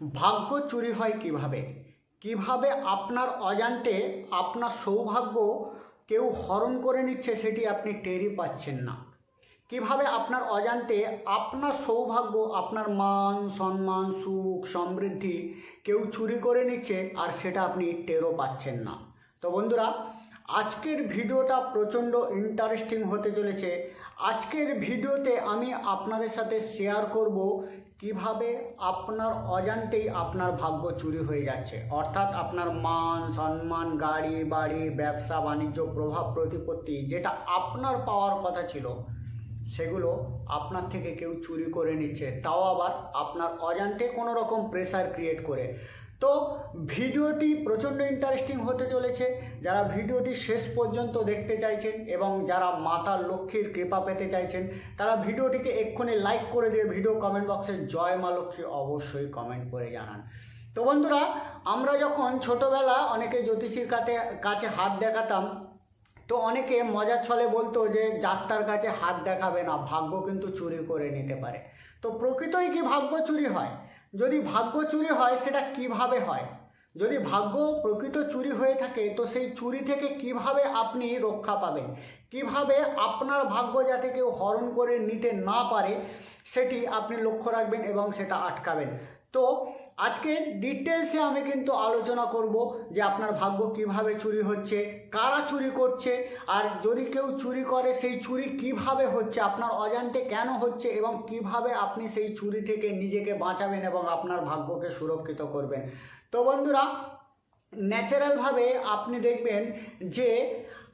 ভাগ্য চুরি হয় কীভাবে? কীভাবে আপনার অজান্তে আপনার সৌভাগ্য কেউ হরণ করে নিচ্ছে সেটি আপনি টেরই পাচ্ছেন না। কীভাবে আপনার অজান্তে আপনার সৌভাগ্য, আপনার মান, সম্মান, সুখ, সমৃদ্ধি কেউ চুরি করে নিচ্ছে আর সেটা আপনি টেরও পাচ্ছেন না। তো বন্ধুরা, আজকের ভিডিওটা প্রচণ্ড ইন্টারেস্টিং হতে চলেছে। আজকের ভিডিওতে আমি আপনাদের সাথে শেয়ার করব কীভাবে আপনার অজান্তেই আপনার ভাগ্য চুরি হয়ে যাচ্ছে? অর্থাৎ আপনার মান, সম্মান, গাড়ি, বাড়ি, ব্যবসা, বাণিজ্য, প্রভাব, প্রতিপত্তি যেটা আপনার পাওয়ার কথা ছিল, সেগুলো আপনার থেকে কেউ চুরি করে নিচ্ছে। তাও আবার আপনার অজান্তে কোনো রকম প্রেশার ক্রিয়েট করে। তো ভিডিওটি প্রচণ্ড ইন্টারেস্টিং হতে চলেছে। যারা ভিডিওটি শেষ পর্যন্ত দেখতে চাইছেন এবং যারা মাতা লক্ষ্মীর কৃপা পেতে চাইছেন, তারা ভিডিওটিকে এক্ষুনি লাইক করে দিয়ে ভিডিও কমেন্ট বক্সে জয় মা লক্ষ্মী অবশ্যই কমেন্ট করে জানান। তো বন্ধুরা, আমরা যখন ছোটোবেলা অনেকে জ্যোতিষীর কাছে কাছে হাত দেখাতাম, তো অনেকে মজার ছলে বলতো যে যাত্রার কাছে হাত দেখাবে না, ভাগ্য কিন্তু চুরি করে নিতে পারে। তো প্রকৃতই কি ভাগ্য চুরি হয়? যদি ভাগ্য চুরি হয়, সেটা কীভাবে হয়? যদি ভাগ্য প্রকৃত চুরি হয়ে থাকে, তো সেই চুরি থেকে কীভাবে আপনি রক্ষা পাবেন? কীভাবে আপনার ভাগ্য যাতে কেউ হরণ করে নিতে না পারে, সেটি আপনি লক্ষ্য রাখবেন এবং সেটা আটকাবেন। তো আজকে ডিটেলসে আমি কিন্তু আলোচনা করব যে আপনার ভাগ্য কীভাবে চুরি হচ্ছে, কারা চুরি করছে, আর যদি কেউ চুরি করে, সেই চুরি কীভাবে হচ্ছে, আপনার অজান্তে কেন হচ্ছে এবং কীভাবে আপনি সেই চুরি থেকে নিজেকে বাঁচাবেন এবং আপনার ভাগ্যকে সুরক্ষিত করবেন। তো বন্ধুরা ন্যাচারালভাবে আপনি দেখবেন যে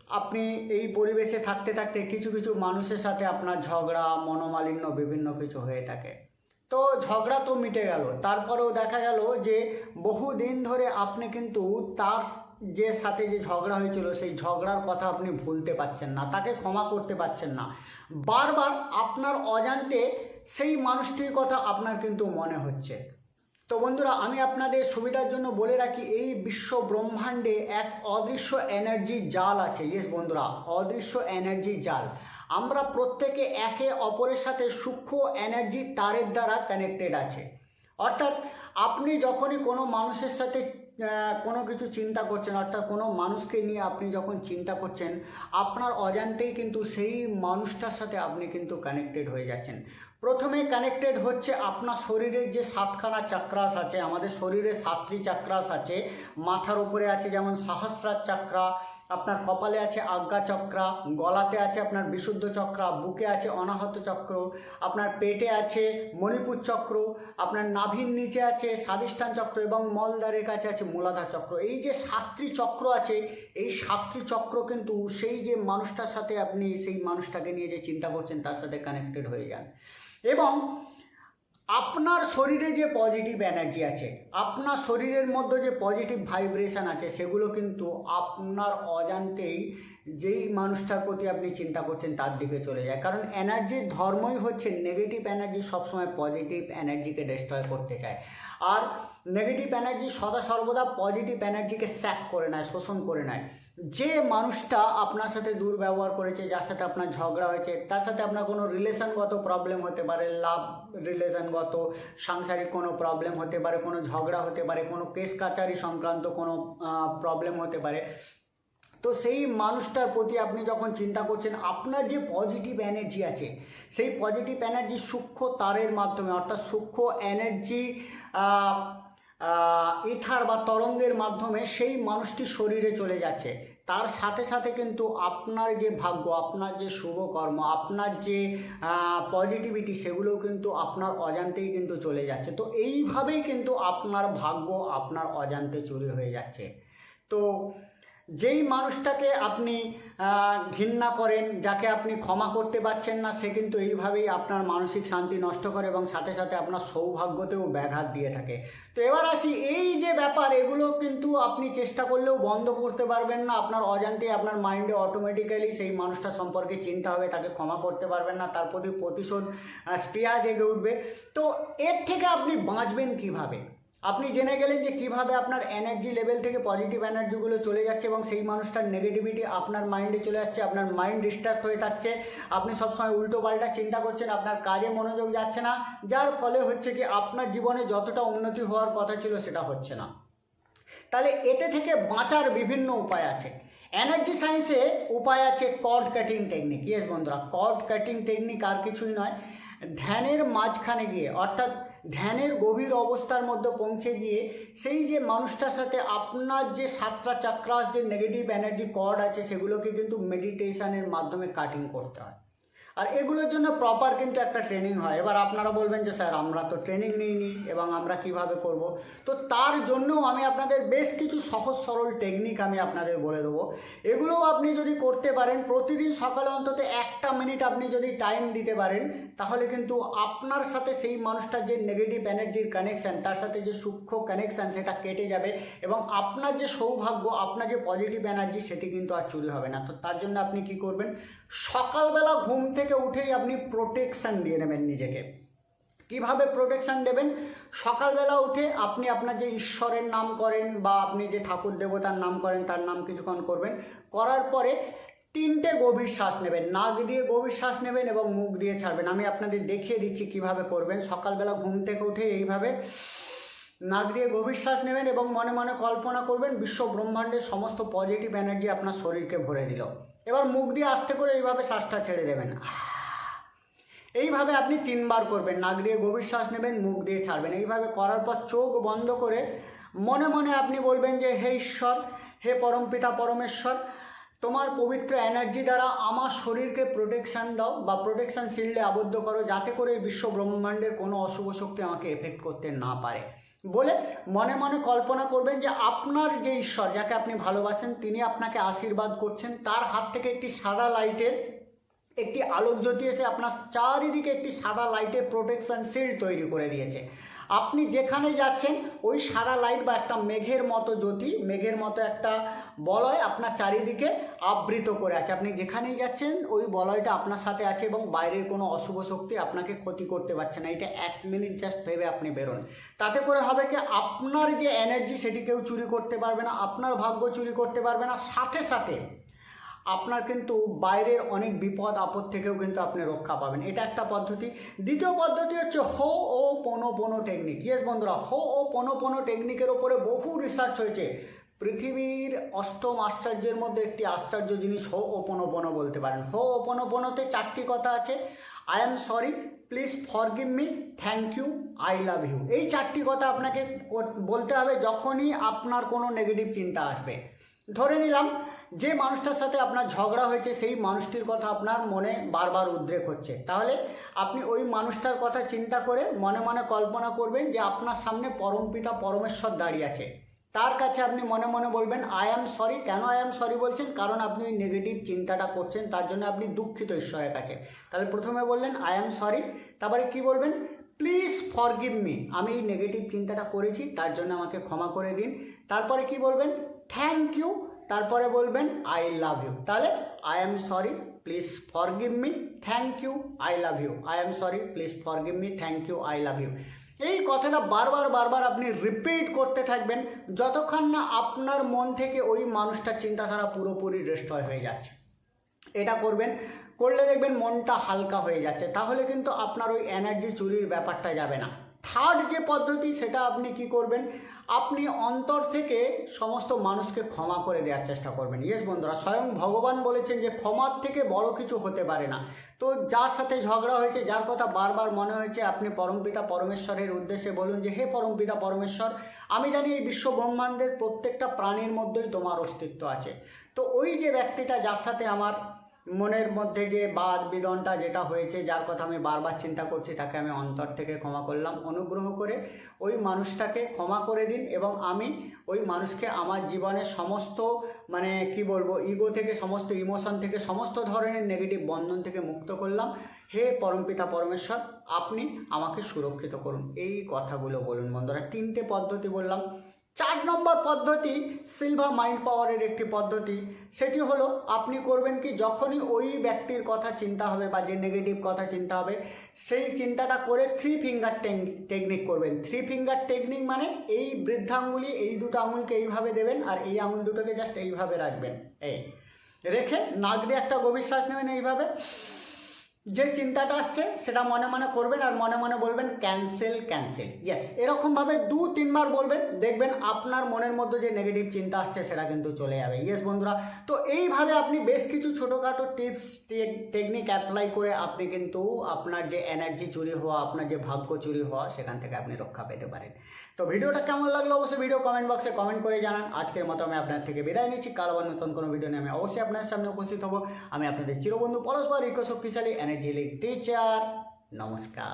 আপনি এই পরিবেশে থাকতে থাকতে কিছু কিছু মানুষের সাথে আপনার ঝগড়া, মনোমালিন্য, বিভিন্ন কিছু হয়ে থাকে। তো ঝগড়া তো মিটে গেল। তারপরেও দেখা গেল যে বহুদিন ধরে আপনি কিন্তু তার যে সাথে যে ঝগড়া হয়েছিল, সেই ঝগড়ার কথা আপনি ভুলতে পারছেন না, তাকে ক্ষমা করতে পারছেন না। বারবার আপনার অজান্তে সেই মানুষটির কথা আপনার কিন্তু মনে হচ্ছে। তো বন্ধুরা, আমি আপনাদের সুবিধার জন্য বলে রাখি, এই বিশ্ব ব্রহ্মাণ্ডে এক অদৃশ্য এনার্জি জাল আছে। ইয়েস বন্ধুরা, অদৃশ্য এনার্জি জাল। আমরা প্রত্যেকে একে অপরের সাথে সূক্ষ্ম এনার্জি তারের দ্বারা কানেক্টেড আছে। অর্থাৎ আপনি যখনই কোনো মানুষের সাথে কোনো কিছু চিন্তা করছেন, অর্থাৎ কোনো মানুষকে নিয়ে আপনি যখন চিন্তা করছেন, আপনার অজান্তেই কিন্তু সেই মানুষটার সাথে আপনি কিন্তু কানেক্টেড হয়ে যাচ্ছেন। প্রথমে কানেক্টেড হচ্ছে আপনার শরীরের যে সাতখানা চাক্রাস আছে, আমাদের শরীরে সাতটি চাক্রাস আছে, মাথার উপরে আছে যেমন সাহস্রার চাক্রা আপনার কপালে আছে আজ্ঞা চক্রা, গলাতে আছে আপনার বিশুদ্ধ চক্রা, বুকে আছে অনাহত চক্র, আপনার পেটে আছে মণিপুর চক্র, আপনার নাভির নিচে আছে স্বাদিষ্ঠান চক্র এবং মলদ্বারের কাছে আছে মূলাধার চক্র। এই যে সাতটি চক্র আছে, এই সাতটি চক্র কিন্তু সেই যে মানুষটার সাথে আপনি সেই মানুষটাকে নিয়ে যে চিন্তা করছেন, তার সাথে কানেক্টেড হয়ে যান। এবং আপনার শরীরে যে পজিটিভ এনার্জি আছে, আপনার শরীরের মধ্যে যে পজিটিভ ভাইব্রেশন আছে, সেগুলো কিন্তু আপনার অজান্তেই যেই মানুষটার প্রতি আপনি চিন্তা করছেন, তার দিকে চলে যায়। কারণ এনার্জির ধর্মই হচ্ছে নেগেটিভ এনার্জি সবসময় পজিটিভ এনার্জিকে ডিস্ট্রয় করতে চায়। আর নেগেটিভ এনার্জি সদা সর্বদা পজিটিভ এনার্জিকে স্যাক করে নেয়, শোষণ করে নেয়। যে মানুষটা আপনার সাথে দুর্ব্যবহার করেছে, যার সাথে আপনার ঝগড়া হয়েছে, তার সাথে আপনার কোনো রিলেশনগত প্রবলেম হতে পারে লাভ রিলেশনগত, সাংসারিক কোনো প্রবলেম হতে পারে, কোনো ঝগড়া হতে পারে, কোনো কেস কাচারি সংক্রান্ত কোনো প্রবলেম হতে পারে। তো সেই মানুষটার প্রতি আপনি যখন চিন্তা করছেন, আপনার যে পজিটিভ এনার্জি আছে, সেই পজিটিভ এনার্জি সূক্ষ্ম তারের মাধ্যমে, অর্থাৎ সূক্ষ্ম এনার্জি ইথার বা তরঙ্গের মাধ্যমে সেই মানুষটি শরীরে চলে যাচ্ছে। তার সাথে সাথে কিন্তু আপনার যে ভাগ্য, আপনার যে শুভকর্ম, আপনার যে পজিটিভিটি সেগুলোও কিন্তু আপনার অজান্তেই কিন্তু চলে যাচ্ছে। তো এইভাবেই কিন্তু আপনার ভাগ্য আপনার অজান্তে চুরি হয়ে যাচ্ছে। তো যেই মানুষটাকে আপনি ঘৃণা করেন যাকে আপনি ক্ষমা করতে পারছেন না সে কিন্তু এইভাবেই আপনার মানসিক শান্তি নষ্ট করে এবং সাথে সাথে আপনার সৌভাগ্যতেও ব্যাঘাত দিয়ে থাকে। তো এবার আসি এই যে ব্যাপার এগুলো কিন্তু আপনি চেষ্টা করলেও বন্ধ করতে পারবেন না। আপনার অজান্তে আপনার মাইন্ডে অটোমেটিক্যালি সেই মানুষটা সম্পর্কে চিন্তা হবে তাকে ক্ষমা করতে পারবেন না তার প্রতি প্রতিশোধ আহ, জেগে উঠবে। তো এর থেকে আপনি বাঁচবেন কীভাবে? আপনি জেনে গেলেন যে কীভাবে আপনার এনার্জি লেভেল থেকে পজিটিভ এনার্জিগুলো চলে যাচ্ছে এবং সেই মানুষটার নেগেটিভিটি আপনার মাইন্ডে চলে যাচ্ছে আপনার মাইন্ড ডিস্ট্রাক্ট হয়ে থাকছে। আপনি সবসময় উল্টো পাল্টা চিন্তা করছেন, আপনার কাজে মনোযোগ যাচ্ছে না, যার ফলে হচ্ছে কি আপনার জীবনে যতটা উন্নতি হওয়ার কথা ছিল সেটা হচ্ছে না। তাহলে এতে থেকে বাঁচার বিভিন্ন উপায় আছে। এনার্জি সায়েন্সে উপায় আছে কর্ড কাটিং টেকনিক ইয়েস বন্ধুরা কর্ড কাটিং টেকনিক আর কিছুই নয়। ধ্যানের মাঝখানে গিয়ে, অর্থাৎ ধ্যানের গভীর অবস্থার মধ্যে পৌঁছে গিয়ে সেই যে মানুষটার সাথে আপনার যে সাতটা চাক্রাস, যে নেগেটিভ এনার্জি কর্ড আছে, সেগুলোকে কিন্তু মেডিটেশনের মাধ্যমে কাটিং করতে হয়। আর এগুলোর জন্য প্রপার কিন্তু একটা ট্রেনিং হয়। এবার আপনারা বলবেন যে, স্যার, আমরা তো ট্রেনিং নিইনি, এবং আমরা কীভাবে করব? তো তার জন্যও আমি আপনাদের বেশ কিছু সহজ সরল টেকনিক আমি আপনাদের বলে দেবো। এগুলোও আপনি যদি করতে পারেন, প্রতিদিন সকালে অন্তত একটা মিনিট আপনি যদি টাইম দিতে পারেন, তাহলে কিন্তু আপনার সাথে সেই মানুষটার যে নেগেটিভ এনার্জির কানেকশান তার সাথে যে সূক্ষ্ম কানেকশান সেটা কেটে যাবে, এবং আপনার যে সৌভাগ্য, আপনার যে পজিটিভ এনার্জি সেটি কিন্তু আর চুরি হবে না। তো তার জন্য আপনি কি করবেন? সকালবেলা ঘুম থেকে উঠেই আপনি প্রোটেকশান দিয়ে নেবেন নিজেকে। কীভাবে প্রোটেকশান দেবেন? সকালবেলা উঠে আপনি আপনার যে ঈশ্বরের নাম করেন বা আপনি যে ঠাকুর দেবতার নাম করেন, তার নাম কিছুক্ষণ করবেন। করার পরে তিনটে গভীর শ্বাস নেবেন। নাক দিয়ে গভীর শ্বাস নেবেন এবং মুখ দিয়ে ছাড়বেন। আমি আপনাদের দেখিয়ে দিচ্ছি কীভাবে করবেন। সকালবেলা ঘুম থেকে উঠে এইভাবে নাক দিয়ে গভীর শ্বাস নেবেন এবং মনে মনে কল্পনা করবেন বিশ্ব ব্রহ্মাণ্ডের সমস্ত পজিটিভ এনার্জি আপনার শরীরকে ভরে দিল। এবার মুখ দিয়ে আস্তে করে এইভাবে শ্বাসটা ছেড়ে দেবেন। এইভাবে আপনি তিনবার করবেন, নাক দিয়ে গভীর শ্বাস নেবেন, মুখ দিয়ে ছাড়বেন। এইভাবে করার পর চোখ বন্ধ করে মনে মনে আপনি বলবেন যে, হে ঈশ্বর, হে পরমপিতা পরমেশ্বর, তোমার পবিত্র এনার্জি দ্বারা আমার শরীরকে প্রোটেকশান দাও বা প্রোটেকশান শিল্ডে আবদ্ধ করো, যাতে করে এই বিশ্ব ব্রহ্মাণ্ডের কোনো অশুভ শক্তি আমাকে এফেক্ট করতে না পারে। বলে মনে মনে কল্পনা করবেন যে আপনার যে ঈশ্বর যাকে আপনি ভালোবাসেন, তিনি আপনাকে আশীর্বাদ করছেন। তার হাত থেকে একটি সাদা লাইটের একটি আলোক জ্যোতি এসে আপনার চারিদিকে একটি সাদা লাইটের প্রোটেকশন শিল্ড তৈরি করে দিয়েছে। আপনি যেখানে যাচ্ছেন, ওই সারা লাইট বা একটা মেঘের মতো জ্যোতি, মেঘের মতো একটা বলয় আপনার চারিদিকে আবৃত করে আছে। আপনি যেখানেই যাচ্ছেন, ওই বলয়টা আপনার সাথে আছে এবং বাইরের কোনো অশুভ শক্তি আপনাকে ক্ষতি করতে পারছে না। এটা এক মিনিট জাস্ট ভেবে আপনি বেরোন। তাতে করে হবে কি, আপনার যে এনার্জি সেটি কেউ চুরি করতে পারবে না, আপনার ভাগ্য চুরি করতে পারবে না। সাথে সাথে আপনার কিন্তু বাইরের অনেক বিপদ, আপদ থেকেও কিন্তু আপনি রক্ষা পাবেন। এটা একটা পদ্ধতি। দ্বিতীয় পদ্ধতি হচ্ছে হো ও পনো পনো টেকনিক ইয়েস বন্ধুরা, হো ও পনো পনো টেকনিকের ওপরে বহু রিসার্চ হয়েছে। পৃথিবীর অষ্টম আশ্চর্যের মধ্যে একটি আশ্চর্য জিনিস হো ও পনো পনো বলতে পারেন। হো ও পনো পনোতে চারটি কথা আছে। I am sorry please forgive me thank you I love you এই চারটি কথা আপনাকে বলতে হবে যখনই আপনার কোনো নেগেটিভ চিন্তা আসবে। ধরে নিলাম যে মানুষটার সাথে আপনার ঝগড়া হয়েছে, সেই মানুষটির কথা আপনার মনে বারবার উদ্রেক হচ্ছে। তাহলে আপনি ওই মানুষটার কথা চিন্তা করে মনে মনে কল্পনা করবেন যে আপনার সামনে পরমপিতা পরমেশ্বর দাঁড়িয়ে আছে। তার কাছে আপনি মনে মনে বলবেন আই অ্যাম সরি কেন আই অ্যাম সরি বলছেন? কারণ আপনি ওই নেগেটিভ চিন্তাটা করছেন, তার জন্য আপনি দুঃখিত ঈশ্বরের কাছে। তাহলে প্রথমে বললেন আই অ্যাম সরি তারপরে কি বলবেন? প্লিজ ফরগিভ মি আমি এই নেগেটিভ চিন্তাটা করেছি, তার জন্য আমাকে ক্ষমা করে দিন। তারপরে কি বলবেন? থ্যাংক ইউ তারপরে বলবেন আই লাভ ইউ তাহলে I am sorry please forgive me thank you I love you I am sorry please forgive me thank you I love you এই কথাটা বারবার বারবার আপনি রিপিট করতে থাকবেন, যতক্ষণ না আপনার মন থেকে ওই মানুষটার চিন্তাধারা পুরোপুরি ডিস্ট্রয় হয়ে যাচ্ছে। এটা করবেন, করলে দেখবেন মনটা হালকা হয়ে যাচ্ছে, তাহলে কিন্তু আপনার ওই এনার্জি চুরির ব্যাপারটা যাবে না। থার্ড যে পদ্ধতি, সেটা আপনি কি করবেন? আপনি অন্তর থেকে সমস্ত মানুষকে ক্ষমা করে দেওয়ার চেষ্টা করবেন। ইয়েস বন্ধুরা, স্বয়ং ভগবান বলেছেন যে ক্ষমার থেকে বড় কিছু হতে পারে না। তো যার সাথে ঝগড়া হয়েছে, যার কথা বারবার মনে হয়েছে, আপনি পরমপিতা পরমেশ্বরের উদ্দেশ্যে বলুন যে, হে পরমপিতা পরমেশ্বর, আমি জানি এই বিশ্ব ব্রহ্মাণ্ডের প্রত্যেকটা প্রাণীর মধ্যেই তোমার অস্তিত্ব আছে। তো ওই যে ব্যক্তিটা যার সাথে আমার মনের মধ্যে যে বাদ বিদনটা যেটা হয়েছে, যার কথা আমি বারবার চিন্তা করছি, তাকে আমি অন্তর থেকে ক্ষমা করলাম। অনুগ্রহ করে ওই মানুষটাকে ক্ষমা করে দিন এবং আমি ওই মানুষকে আমার জীবনের সমস্ত মানে কি বলব ইগো থেকে সমস্ত ইমোশন থেকে সমস্ত ধরনের নেগেটিভ বন্ধন থেকে মুক্ত করলাম। হে পরমপিতা পরমেশ্বর, আপনি আমাকে সুরক্ষিত করুন। এই কথাগুলো বলুন বন্ধুরা। তিনটে পদ্ধতি বললাম। চার নম্বর পদ্ধতি সিলভার মাইন্ড পাওয়ারের একটি পদ্ধতি। সেটি হলো, আপনি করবেন কি, যখনই ওই ব্যক্তির কথা চিন্তা হবে বা যে নেগেটিভ কথা চিন্তা হবে, সেই চিন্তাটা করে থ্রি ফিঙ্গার টেকনিক করবেন। থ্রি ফিঙ্গার টেকনিক মানে এই বৃদ্ধাঙ্গুলি, এই দুটো আঙুলকে এইভাবে দেবেন আর এই আঙুল দুটোকে জাস্ট এইভাবে রাখবেন। এই। রেখে নাক দিয়ে একটা গভীর শ্বাস নেবেন এইভাবে। যে চিন্তাটা আসছে, সেটা মনে মনে করবেন আর মনে মনে বলবেন ক্যান্সেল ক্যান্সেল ইয়েস এরকমভাবে দু, তিনবার বলবেন, দেখবেন আপনার মনের মধ্যে যে নেগেটিভ চিন্তা আসছে, সেটা কিন্তু চলে যাবে। ইয়েস বন্ধুরা, তো এইভাবে আপনি বেশ কিছু ছোটোখাটো টিপস টেকনিক অ্যাপ্লাই করে আপনি কিন্তু আপনার যে এনার্জি চুরি হওয়া, আপনার যে ভাগ্য চুরি হওয়া, সেখান থেকে আপনি রক্ষা পেতে পারেন। তো ভিডিওটা কেমন লাগল অবশ্যই ভিডিও কমেন্ট বক্সে কমেন্ট করে জানান। আজকের মতো আমি আপনার থেকে বিদায় নিচ্ছি। কাল আবার নতুন কোনো ভিডিও নিয়ে আমি অবশ্যই আপনার সামনে উপস্থিত হব। আমি আপনাদের চিরবন্ধু পরস্পর ইকো শক্তিশালী এনার্জি টিচার নমস্কার।